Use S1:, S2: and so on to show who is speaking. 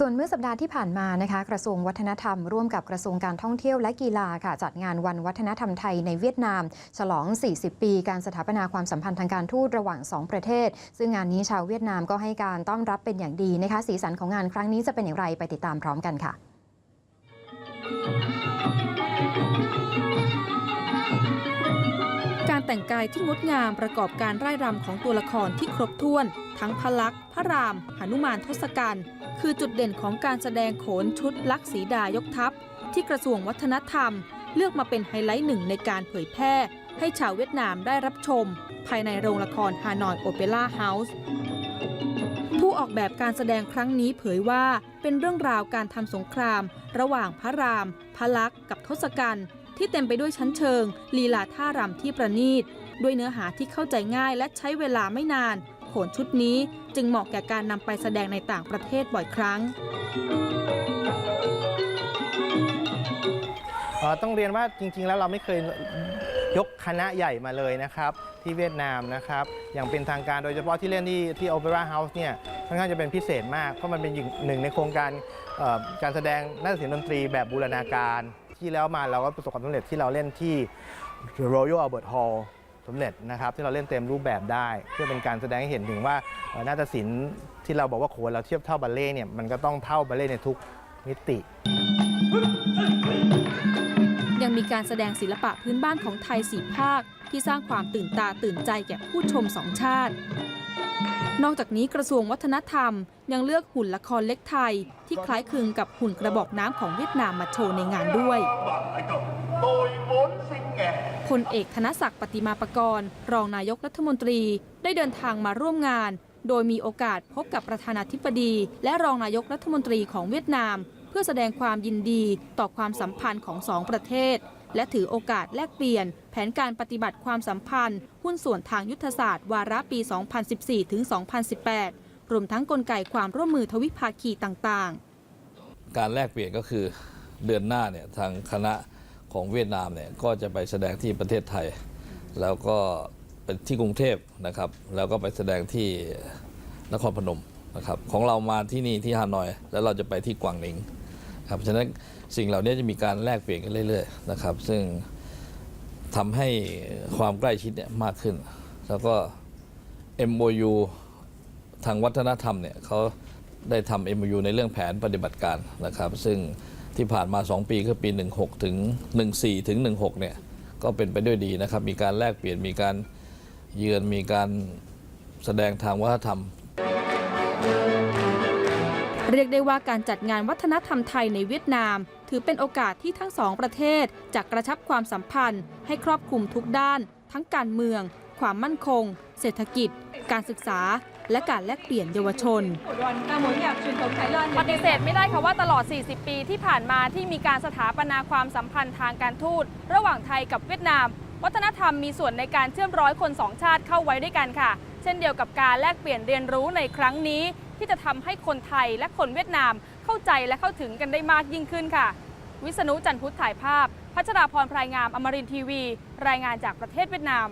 S1: ส่วนเมื่อสัปดาห์ที่ผ่านมานะคะ กระทรวงวัฒนธรรมร่วมกับกระทรวงการท่องเที่ยวและกีฬาค่ะ จัดงานวันวัฒนธรรมไทยในเวียดนาม ฉลอง 40 ปี การสถาปนาความสัมพันธ์ทางการทูตระหว่าง 2 ประเทศ ซึ่งงานนี้ชาวเวียดนามก็ให้การต้อนรับเป็นอย่างดีนะคะ สีสันของงานครั้งนี้จะเป็นอย่างไรไปติดตามพร้อมกันค่ะ
S2: แต่งกายที่งดงามประกอบการไร่รำของตัวละครที่ครบถ้วน ทั้งพระลักษณ์พระรามหนุมานทศกัณฐ์คือจุดเด่นของการแสดงโขนชุดลักษีดายกทัพ ที่กระทรวงวัฒนธรรม เลือกมาเป็นไฮไลท์หนึ่งในการเผยแพร่ ให้ชาวเวียดนามได้รับชม ภายในโรงละครฮานอยโอเปร่าเฮาส์ผู้ออกแบบการแสดงครั้งนี้เผยว่าเป็นเรื่องราวการทำสงคราม ระหว่างพระราม พระลักษ์กับทศกัณฐ์ ที่เต็มไปด้วยชั้นเชิง ลีลาท่ารำที่ประณีต ด้วยเนื้อหาที่เข้าใจง่ายและใช้เวลาไม่นาน โขนชุดนี้จึงเหมาะแก่การนำไปแสดงในต่างประเทศบ่อยครั้ง
S3: ต้องเรียนว่าจริง ๆ แล้วเราไม่เคยยกคณะใหญ่มาเลยนะครับ ที่เวียดนามนะครับ อย่างเป็นทางการโดยเฉพาะที่เล่นที่ที่ Opera House เนี่ยค่อนข้างจะเป็นพิเศษมาก เพราะมันเป็นหนึ่งในโครงการการแสดงนาฏศิลป์ดนตรีแบบบูรณาการ ที่แล้วมาเราก็ประสบความสำเร็จที่เราเล่นที่ Royal Albert Hall สำเร็จนะครับที่เราเล่นเต็มรูปแบบได้ เพื่อเป็นการแสดงให้เห็นถึงว่าเอ่อนาฏศิลป์ที่เราบอกว่าโขนเราเทียบเท่าบัลเล่เนี่ยมันก็ต้องเท่าบัลเล่ในทุกมิติ
S2: ยังมีการแสดงศิลปะพื้นบ้านของไทยสีภาค ที่สร้างความตื่นตาตื่นใจแก่ผู้ชมสองชาติ นอกจากนี้กระทรวงวัฒนธรรม ยังเลือกหุ่นละครเล็กไทย ที่คล้ายคลึงกับหุ่นกระบอกน้ำของเวียดนามมาโชว์ในงานด้วยพลเอกธนศักดิ์ปฏิมาประกรณ์ รองนายกรัฐมนตรีได้เดินทางมาร่วมงาน โดยมีโอกาสพบกับประธานาธิบดี และรองนายกรัฐมนตรีของเวียดนาม เพื่อแสดงความยินดีต่อความสัมพันธ์ของสองประเทศ และถือโอกาสแลกเปลี่ยน แผนการปฏิบัติความสัมพันธ์ หุ้นส่วนทางยุทธศาสตร์ วาระปี 2014 ถึง 2018 รวมทั้งกลไกความร่วมมือทวิภาคีต่างๆ
S4: การแลกเปลี่ยนก็คือเดือนหน้าเนี่ยทางคณะของเวียดนามเนี่ยก็จะไปแสดงที่ประเทศไทย แล้วก็เป็นที่กรุงเทพนะครับ แล้วก็ไปแสดงที่นครพนมนะครับของเรามาที่นี่ที่ฮานอย แล้วเราจะไปที่กวางหนิง ครับฉะนั้นสิ่งเหล่านี้จะมีการแลกเปลี่ยนกันเรื่อยๆนะครับ ซึ่งทำให้ความใกล้ชิดเนี่ยมากขึ้น แล้วก็ MOU ทางวัฒนธรรมเนี่ยเขาได้ทำ MOU ในเรื่องแผนปฏิบัติการนะครับ ซึ่งที่ผ่านมา 2 ปีคือปี 16 ถึง 14 ถึง 16 เนี่ย ก็เป็นไปด้วยดีนะครับ มีการแลกเปลี่ยนมีการเยือนมีการแสดงทางวัฒนธรรม
S2: เรียกได้ว่าการจัดงานวัฒนธรรมไทยในเวียดนาม ถือเป็นโอกาสที่ทั้งสองประเทศจะกระชับความสัมพันธ์ ให้ครอบคลุมทุกด้าน ทั้งการเมือง ความมั่นคง เศรษฐกิจ การศึกษา และการแลกเปลี่ยนเยาวชน
S5: ปฏิเสธไม่ได้ค่ะว่าตลอด 40 ปีที่ผ่านมาที่มีการสถาปนาความสัมพันธ์ทางการทูต ระหว่างไทยกับเวียดนาม วัฒนธรรมมีส่วนในการเชื่อมร้อยคนสองชาติเข้าไว้ด้วยกันค่ะ เช่นเดียวกับการแลกเปลี่ยนเรียนรู้ในครั้งนี้ ที่จะทำให้คนไทยและคนเวียดนามเข้าใจและเข้าถึงกันได้มากยิ่งขึ้นค่ะ วิษณุจันพุทธถ่ายภาพ พัชราพรพรายงามอมรินทีวี รายงานจากประเทศเวียดนาม